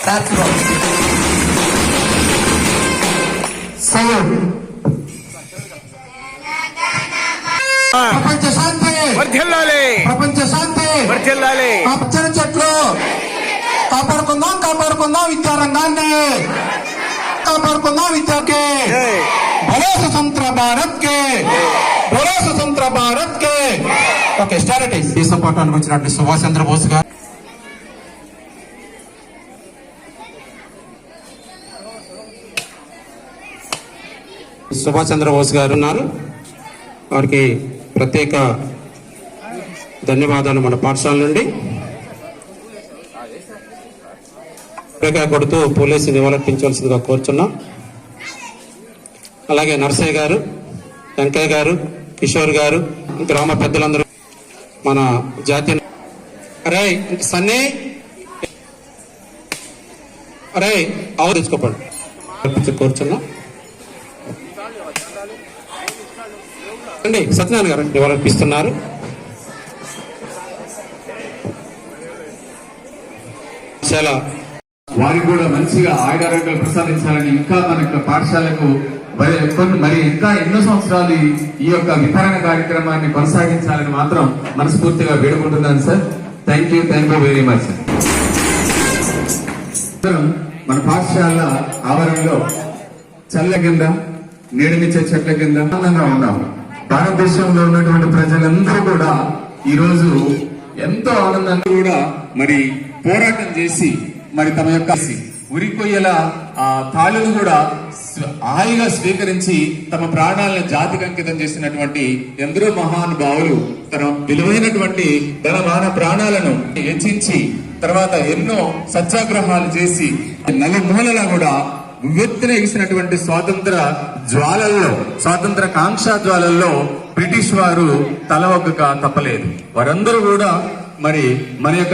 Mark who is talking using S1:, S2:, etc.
S1: Mataram
S2: That's wrong. Salute. ప్రపంచ శాంతి
S3: వర్ధిల్లాలి
S2: ప్రపంచ శాంతి
S3: వర్ధిల్లాలి
S2: పచ్చని చెట్లు కాపాడుకుందాం కాపాడుకుందాం విద్యారంగాన్ని కాపాడుకుందాం విద్యకి
S3: జై.
S2: బలో స్వతంత్ర భారత్ కే బలో స్వతంత్ర భారత్ కే ఓకే స్టారటైజ్ దేశం పాఠానికి వచ్చినట్టు సుభాష్ చంద్రబోస్ గారు సుభాష్ చంద్రబోస్ గారు ఉన్నారు. వారికి ప్రత్యేక ధన్యవాదాలు మన పాఠశాల నుండి. కొబ్బరికాయ కొడుతూ పోలీసు నివాళర్పించవలసిందిగా కోరుచున్నాం. అలాగే నర్సయ్య గారు వెంకయ్య గారు కిషోర్ గారు గ్రామ పెద్దలందరూ మన జాతీయ అరే సన్నీ! అరే ఆవు తెచ్చుకోపండి కోరుచున్నాం. అండి సత్యనారాయణ గారు నివాళులర్పిస్తున్నారు చాలా.
S4: వారికి కూడా మంచిగా ఆయురారోగ్యాలు ప్రసాదించాలని ఇంకా మన యొక్క పాఠశాలకు మరి కొన్ని మరి ఇంకా ఎన్నో సంవత్సరాలు ఈ- యొక్క వితరణ కార్యక్రమాన్ని కొనసాగించాలని మాత్రం మనస్ఫూర్తిగా వేడుకుంటున్నాను sir. Thank you thank you very much sir మన పాఠశాల ఆవరణలో చల్ల కింద నీడనిచ్చే చెట్ల కింద ఆనందంగా ఉన్నాము. భారతదేశంలో ఉన్నటువంటి ప్రజలందరూ కూడా ఈరోజు ఎంతో ఆనందంగా కూడా మరి పోరాటం చేసి మరి తమ యొక్క ఉరిపోయేలా ఆ తాళును కూడా హాయిగా స్వీకరించి తమ ప్రాణాలను జాతికి అంకితం చేసినటువంటి ఎందరో మహానుభావులు తన విలువైనటువంటి తన మాన ప్రాణాలను హెచ్చించి తర్వాత ఎన్నో సత్యాగ్రహాలు చేసి నలుమూలలా కూడా ఉవ్వెత్తున ఎగిసినటువంటి స్వాతంత్ర జ్వాలల్లో స్వాతంత్ర కాంక్షా జ్వాలల్లో బ్రిటిష్ వారు తల ఒక్కక తప్పలేదు. వారందరూ కూడా మరి మన యొక్క